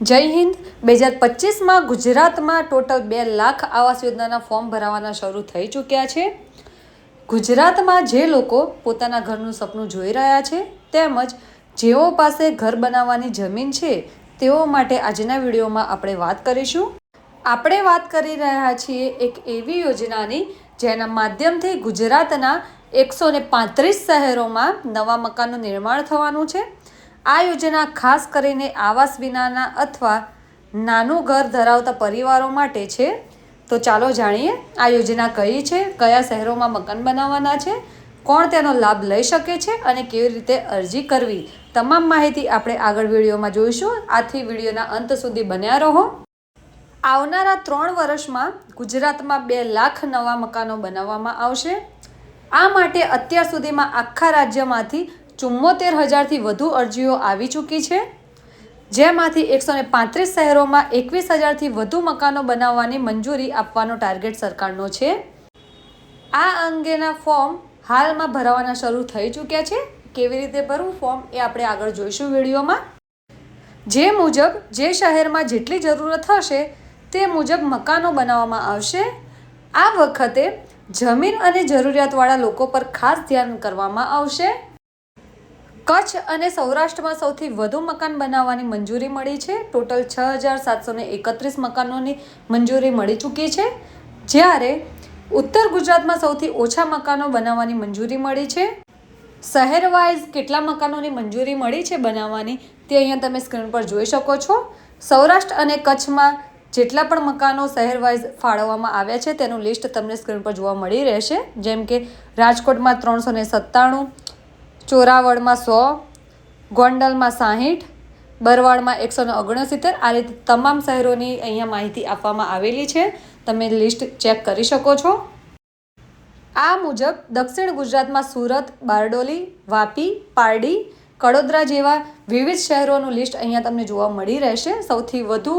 જય હિન્દ. બે હજાર પચીસમાં ગુજરાતમાં ટોટલ બે લાખ આવાસ યોજનાના ફોર્મ ભરાવાના શરૂ થઈ ચૂક્યા છે. ગુજરાતમાં જે લોકો પોતાના ઘરનું સપનું જોઈ રહ્યા છે, તેમજ જેઓ પાસે ઘર બનાવવાની જમીન છે, તેઓ માટે આજના વિડીયોમાં આપણે વાત કરીશું. આપણે વાત કરી રહ્યા છીએ એક એવી યોજનાની, જેના માધ્યમથી ગુજરાતના એકસો ને પાંત્રીસ શહેરોમાં નવા મકાનનું નિર્માણ થવાનું છે. આ યોજના ખાસ કરીને આવાસ વિનાના અથવા નાનું ઘર ધરાવતા પરિવારો માટે છે. તો ચાલો જાણીએ, આ યોજના કઈ છે, કયા શહેરોમાં મકાન બનાવવાના છે, કોણ તેનો લાભ લઈ શકે છે અને કેવી રીતે અરજી કરવી. તમામ માહિતી આપણે આગળ વિડીયોમાં જોઈશું. આથી વિડીયોના અંત સુધી બન્યા રહો. આવનારા ત્રણ વર્ષમાં ગુજરાતમાં બે લાખ નવા મકાનો બનાવવામાં આવશે. આ માટે અત્યાર સુધીમાં આખા રાજ્યમાંથી ચુમ્મોતેર હજારથી વધુ અરજીઓ આવી ચૂકી છે, જેમાંથી એકસો પાંત્રીસ શહેરોમાં એકવીસ હજારથી વધુ મકાનો બનાવવાની મંજૂરી આપવાનો ટાર્ગેટ સરકારનો છે. આ અંગેના ફોર્મ હાલમાં ભરાવાના શરૂ થઈ ચૂક્યા છે. કેવી રીતે ભરવું ફોર્મ એ આપણે આગળ જોઈશું વિડીયોમાં. જે મુજબ જે શહેરમાં જેટલી જરૂરત હશે તે મુજબ મકાનો બનાવવામાં આવશે. આ વખતે જમીન અને જરૂરિયાતવાળા લોકો પર ખાસ ધ્યાન કરવામાં આવશે. કચ્છ અને સૌરાષ્ટ્રમાં સૌથી વધુ મકાન બનાવવાની મંજૂરી મળી છે. ટોટલ છ હજાર સાતસો એકત્રીસ મકાનોની મંજૂરી મળી ચૂકી છે. જ્યારે ઉત્તર ગુજરાતમાં સૌથી ઓછા મકાનો બનાવવાની મંજૂરી મળી છે. શહેર વાઇઝ કેટલા મકાનોની મંજૂરી મળી છે બનાવવાની તે અહીંયા તમે સ્ક્રીન પર જોઈ શકો છો. સૌરાષ્ટ્ર અને કચ્છમાં જેટલા પણ મકાનો શહેર વાઇઝ ફાળવવામાં આવ્યા છે તેનું લિસ્ટ તમને સ્ક્રીન પર જોવા મળી રહેશે. જેમ કે રાજકોટમાં ત્રણસો સત્તાણું ચોરાવડમાં સો, ગોંડલમાં સાહીઠ, બરવાડમાં એકસો ને ઓગણસિત્તેર. આ રીતે તમામ શહેરોની અહીંયા માહિતી આપવામાં આવેલી છે. તમે લિસ્ટ ચેક કરી શકો છો. આ મુજબ દક્ષિણ ગુજરાતમાં સુરત, બારડોલી, વાપી, પારડી, કડોદરા જેવા વિવિધ શહેરોનું લિસ્ટ અહીંયા તમને જોવા મળી રહેશે. સૌથી વધુ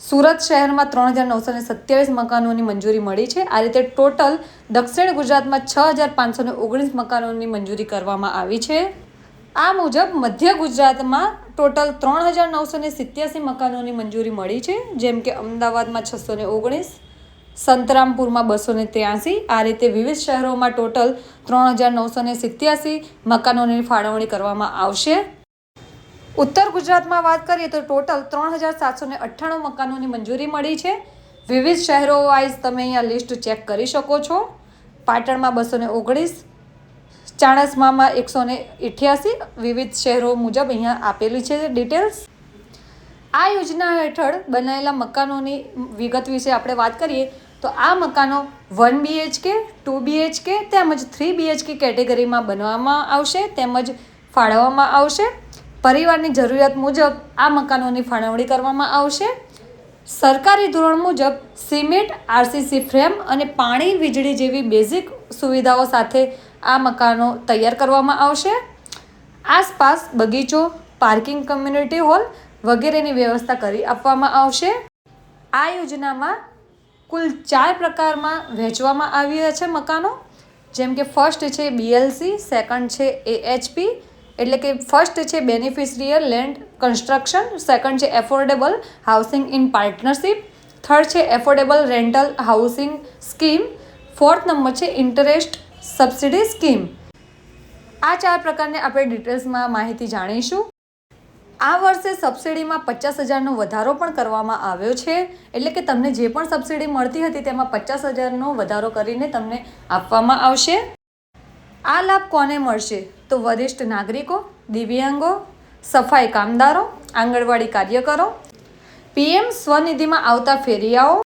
સુરત શહેરમાં ત્રણ હજાર નવસો ને સત્યાવીસ મકાનોની મંજૂરી મળી છે. આ રીતે ટોટલ દક્ષિણ ગુજરાતમાં છ હજાર પાંચસો ને ઓગણીસ મકાનોની મંજૂરી કરવામાં આવી છે. આ મુજબ મધ્ય ગુજરાતમાં ટોટલ ત્રણ હજાર નવસો ને સિત્યાસી મકાનોની મંજૂરી મળી છે. જેમ કે અમદાવાદમાં છસો ને ઓગણીસ, સંતરામપુરમાં બસો ને ત્યાસી આ રીતે વિવિધ શહેરોમાં ટોટલ ત્રણ હજાર નવસો ને સિત્યાસી મકાનોની ફાળવણી કરવામાં આવશે. ઉત્તર ગુજરાતમાં વાત કરીએ તો ટોટલ ત્રણ હજાર સાતસો ને અઠ્ઠાણું મકાનોની મંજૂરી મળી છે. વિવિધ શહેરો વાઇઝ તમે અહીંયા લિસ્ટ ચેક કરી શકો છો. પાટણમાં બસો ને ઓગણીસ, ચાણસમામાં એકસો ને અઠ્યાસી વિવિધ શહેરો મુજબ અહીંયા આપેલી છે ડિટેલ્સ આ યોજના હેઠળ બનાવેલા મકાનોની વિગત વિશે આપણે વાત કરીએ તો આ મકાનો વન બીએચકે ટુ બીએચકે તેમજ થ્રી બીએચકે કેટેગરીમાં બનાવવામાં આવશે તેમજ ફાળવવામાં આવશે. પરિવારની જરૂરિયાત મુજબ આ મકાનોની ફાળવણી કરવામાં આવશે. સરકારી ધોરણ મુજબ સિમેન્ટ, આરસીસી ફ્રેમ અને પાણી વીજળી જેવી બેઝિક સુવિધાઓ સાથે આ મકાનો તૈયાર કરવામાં આવશે. આસપાસ બગીચો, પાર્કિંગ કમ્યુનિટી હોલ વગેરેની વ્યવસ્થા કરી આપવામાં આવશે. આ યોજનામાં કુલ ચાર પ્રકારમાં વહેંચવામાં આવ્યા છે મકાનો. જેમ કે ફર્સ્ટ છે બીએલસી સેકન્ડ છે એએચપી એટલે કે ફર્સ્ટ છે બેનિફિશરીયર લેન્ડ કન્સ્ટ્રક્શન સેકન્ડ છે affordable housing in partnership third છે affordable rental housing scheme fourth number છે ઇન્ટરેસ્ટ સબસિડી સ્કીમ આ ચાર પ્રકારની આપણે ડિટેલ્સમાં માહિતી જાણીશું. આ વર્ષે સબસિડીમાં પચાસ હજારનો વધારો પણ કરવામાં આવ્યો છે. એટલે કે તમને જે પણ સબસિડી મળતી હતી તેમાં પચાસ હજારનો વધારો કરીને તમને આપવામાં આવશે. આ લાભ કોને મળશે? તો વરિષ્ઠ નાગરિકો, દિવ્યાંગો, સફાઈ કામદારો, આંગણવાડી કાર્યકરો, પીએમ સ્વનિધિમાં આવતા ફેરિયાઓ,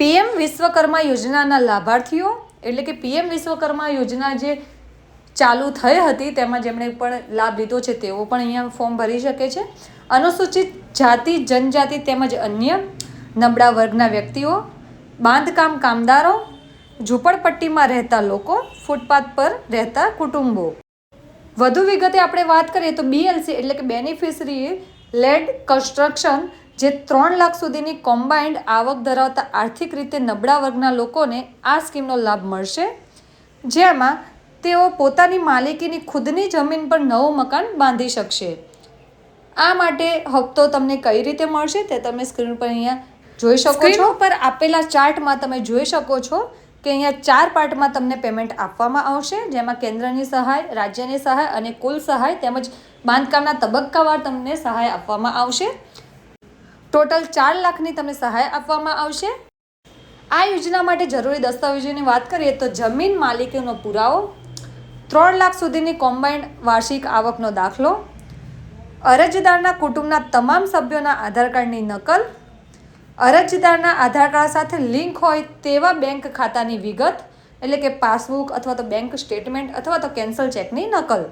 પીએમ વિશ્વકર્મા યોજનાના લાભાર્થીઓ, એટલે કે પીએમ વિશ્વકર્મા યોજના જે ચાલુ થઈ હતી, તેમાં જેમણે પણ લાભ લીધો છે, તેઓ પણ અહીંયા ફોર્મ ભરી શકે છે. અનુસૂચિત જાતિ, જનજાતિ તેમજ અન્ય નબળા વર્ગના વ્યક્તિઓ, બાંધકામ કામદારો, ઝૂંપડપટ્ટીમાં રહેતા લોકો, ફૂટપાથ પર રહેતા કુટુંબો. વધુ વિગતે આપણે વાત કરીએ તો બીએલસી એટલે કે બેનિફિશરી લેડ કન્સ્ટ્રક્શન જે ત્રણ લાખ સુધીની કોમ્બાઇન્ડ આવક ધરાવતા આર્થિક રીતે નબળા વર્ગના લોકોને આ સ્કીમનો લાભ મળશે. જેમાં તેઓ પોતાની માલિકીની ખુદની જમીન પર નવું મકાન બાંધી શકશે. આ માટે હપ્તો તમને કઈ રીતે મળશે તે તમે સ્ક્રીન પર અહીંયા જોઈ શકો છો. પર આપેલા ચાર્ટમાં તમે જોઈ શકો છો. કે અહીંયા ચાર પાર્ટમાં તમને પેમેન્ટ આપવામાં આવશે, જેમાં કેન્દ્રની સહાય, રાજ્યની સહાય અને કુલ સહાય તેમજ બાંધકામના તબક્કાવાર તમને સહાય આપવામાં આવશે. ટોટલ ચાર લાખની તમને સહાય આપવામાં આવશે. આ યોજના માટે જરૂરી દસ્તાવેજોની વાત કરીએ તો જમીન માલિકીનો પુરાવો, ત્રણ લાખ સુધીની કોમ્બાઇન્ડ વાર્ષિક આવકનો દાખલો, અરજદારના કુટુંબના તમામ સભ્યોના આધાર કાર્ડની નકલ અરજદારના આધાર કાર્ડ સાથે લિંક હોય તેવા બેંક ખાતાની વિગત, એટલે કે પાસબુક અથવા તો બેંક સ્ટેટમેન્ટ અથવા તો કેન્સલ ચેકની નકલ.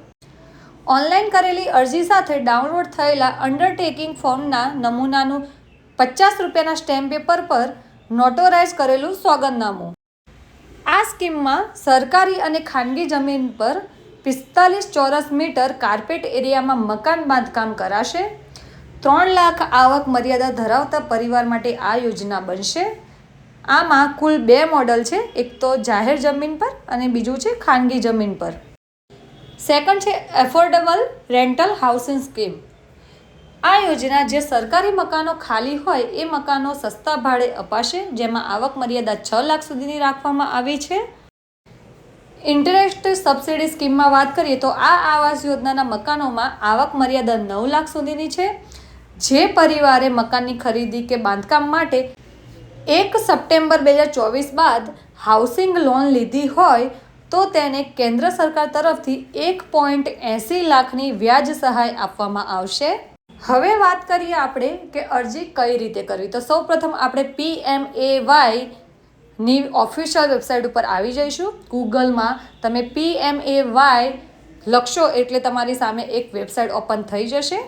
ઓનલાઈન કરેલી અરજી સાથે ડાઉનલોડ થયેલા અંડરટેકિંગ ફોર્મના નમૂનાનું પચાસ રૂપિયાના સ્ટેમ્પ પેપર પર નોટોરાઇઝ કરેલું સોગંદનામું આ સ્કીમમાં સરકારી અને ખાનગી જમીન પર પિસ્તાલીસ ચોરસ મીટર કાર્પેટ એરિયામાં મકાન બાંધકામ કરાશે. ત્રણ લાખ આવક મર્યાદા ધરાવતા પરિવાર માટે આ યોજના બનશે. આમાં કુલ બે મોડલ છે, એક તો જાહેર જમીન પર અને બીજું છે ખાનગી જમીન પર. સેકન્ડ છે એફોર્ડેબલ રેન્ટલ હાઉસિંગ સ્કીમ. આ યોજના જે સરકારી મકાનો ખાલી હોય, એ મકાનો સસ્તા ભાડે અપાશે, જેમાં આવક મર્યાદા છ લાખ સુધીની રાખવામાં આવી છે. ઇન્ટરેસ્ટ સબસિડી સ્કીમમાં વાત કરીએ તો આ આવાસ યોજનાના મકાનોમાં આવક મર્યાદા નવ લાખ સુધીની છે. જે પરિવારે મકાનની ખરીદી કે બાંધકામ માટે એક સપ્ટેમ્બર બે હજાર ચોવીસ બાદ હાઉસિંગ લોન લીધી હોય, તો તેને કેન્દ્ર સરકાર તરફથી એક પોઈન્ટ એંસી લાખની વ્યાજ સહાય આપવામાં આવશે. હવે વાત કરીએ આપણે કે અરજી કઈ રીતે કરવી. તો સૌપ્રથમ આપણે પી એમ એ વાયની ઓફિશિયલ વેબસાઇટ ઉપર આવી જઈશું. ગૂગલમાં તમે પી એમ એ વાય લખશો એટલે તમારી સામે એક વેબસાઇટ ઓપન થઈ જશે.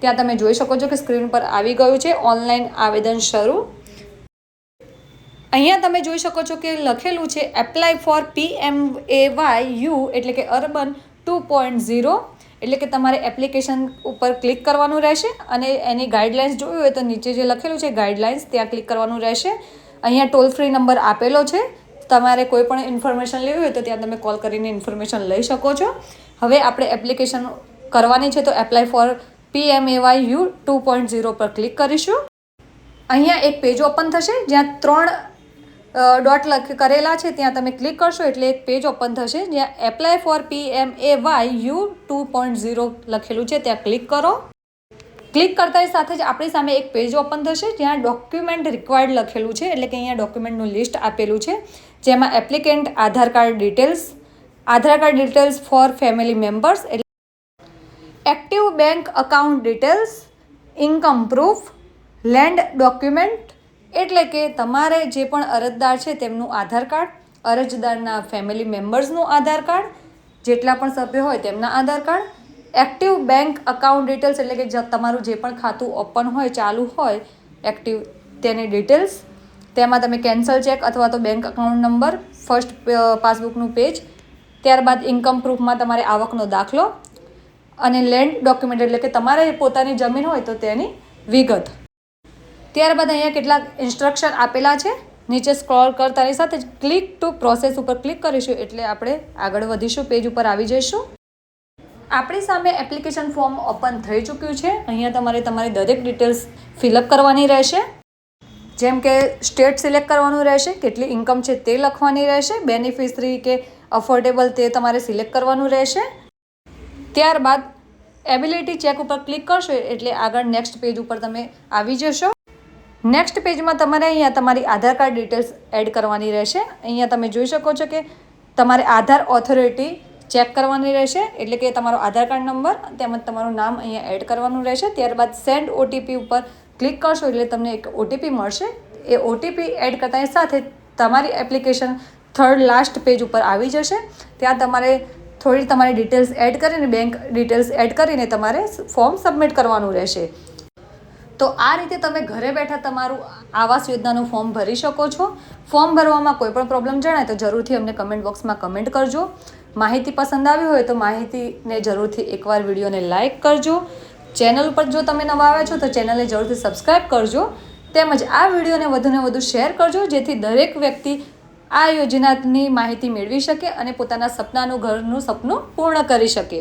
ત્યાં તમે જોઈ શકો છો કે સ્ક્રીન પર આવી ગયું છે ઓનલાઈન આવેદન શરૂ. અહીંયા તમે જોઈ શકો છો કે લખેલું છે apply for P M A Y U એટલે કે અર્બન ટુ પોઈન્ટ ઝીરો એટલે કે તમારે એપ્લિકેશન ઉપર ક્લિક કરવાનું રહેશે અને એની ગાઈડલાઇન્સ જોયું હોય તો નીચે જે લખેલું છે ગાઈડલાઇન્સ ત્યાં ક્લિક કરવાનું રહેશે. અહીંયા ટોલ ફ્રી નંબર આપેલો છે. તમારે કોઈ પણ ઇન્ફોર્મેશન લેવી હોય તો ત્યાં તમે કોલ કરીને ઇન્ફોર્મેશન લઈ શકો છો. હવે આપણે એપ્લિકેશન કરવાની છે તો apply for P M A Y U two point zero પર ક્લિક કરીશું. અહીંયા એક પેજ ઓપન થશે, જ્યાં ત્રણ ડોટ લખ, કરેલા છે, ત્યાં તમે ક્લિક કરશો, એટલે એક પેજ ઓપન થશે, જ્યાં apply for P M A Y U two point zero લખેલું છે, ત્યાં ક્લિક કરો. ક્લિક કરતાની સાથે જ આપણી સામે એક પેજ ઓપન થશે, જ્યાં ડોક્યુમેન્ટ રિક્વાયર્ડ લખેલું છે, એટલે કે અહીંયા ડોક્યુમેન્ટનું લિસ્ટ આપેલું છે, જેમાં applicant Aadhaar card details Aadhaar card details for family members active bank account details income proof land document એટલે કે તમારે જે પણ અરજદાર છે તેમનું આધાર કાર્ડ, અરજદારના ફેમિલી મેમ્બર્સનું આધાર કાર્ડ, જેટલા પણ સભ્યો હોય તેમના Aadhaar card active bank account details એટલે કે તમારું જે પણ ખાતું ઓપન હોય, ચાલુ હોય એક્ટિવ તેની ડિટેલ્સ તેમાં તમે કેન્સલ ચેક અથવા તો બેંક અકાઉન્ટ નંબર ફર્સ્ટ પાસબુકનું પેજ ત્યારબાદ ઇન્કમ પ્રૂફમાં તમારે આવકનો દાખલો અને લેન્ડ ડોક્યુમેન્ટ, એટલે કે તમારે પોતાની જમીન હોય તો તેની વિગત. ત્યારબાદ અહીંયા કેટલાક ઇન્સ્ટ્રક્શન આપેલા છે. નીચે સ્ક્રોલ કરતાની સાથે જ ક્લિક ટુ પ્રોસેસ ઉપર ક્લિક કરીશું, એટલે આપણે આગળ વધીશું, પેજ ઉપર આવી જઈશું. આપણી સામે એપ્લિકેશન ફોર્મ ઓપન થઈ ચૂક્યું છે. અહીંયા તમારે તમારી દરેક ડિટેલ્સ ફિલઅપ કરવાની રહેશે. જેમ કે સ્ટેટ સિલેક્ટ કરવાનું રહેશે, કેટલી ઇન્કમ છે તે લખવાની રહેશે, બેનિફિશરી કે અફોર્ડેબલ તે તમારે સિલેક્ટ કરવાનું રહેશે. ત્યારબાદ એબિલિટી ચેક ઉપર ક્લિક કરશો એટલે આગળ નેક્સ્ટ પેજ ઉપર તમે આવી જશો. નેક્સ્ટ પેજમાં તમારે અહીંયા તમારી આધાર કાર્ડ ડિટેલ્સ એડ કરવાની રહેશે. અહીંયા તમે જોઈ શકો છો કે તમારે આધાર ઓથોરિટી ચેક કરવાની રહેશે, એટલે કે તમારો આધાર કાર્ડ નંબર તેમજ તમારું નામ અહીંયા એડ કરવાનું રહેશે. ત્યારબાદ સેન્ડ ઓટીપી ઉપર ક્લિક કરશો એટલે તમને એક ઓટીપી મળશે. એ ઓટીપી એડ કરતાની સાથે તમારી એપ્લિકેશન થર્ડ લાસ્ટ પેજ ઉપર આવી જશે. ત્યાં તમારે થોડી તમારી ડિટેલ્સ એડ કરીને બેંક ડિટેલ્સ એડ કરીને તમારે ફોર્મ સબમિટ કરવાનું રહેશે. તો આ રીતે તમે ઘરે બેઠા તમારું આવાસ યોજનાનું ફોર્મ ભરી શકો છો. ફોર્મ ભરવામાં કોઈ પણ પ્રોબ્લેમ જણાય તો જરૂરથી અમને કમેન્ટ બોક્સમાં કમેન્ટ કરજો. માહિતી પસંદ આવી હોય તો માહિતીને જરૂરથી એકવાર વિડીયોને લાઇક કરજો. ચેનલ પર જો તમે નવા આવ્યા છો તો ચેનલને જરૂરથી સબસ્ક્રાઈબ કરજો. તેમજ આ વિડીયોને વધુને વધુ શેર કરજો, જેથી દરેક વ્યક્તિ આ યોજનાની માહિતી મેળવી શકે અને પોતાના સપનાનું ઘરનું સપનું પૂર્ણ કરી શકે.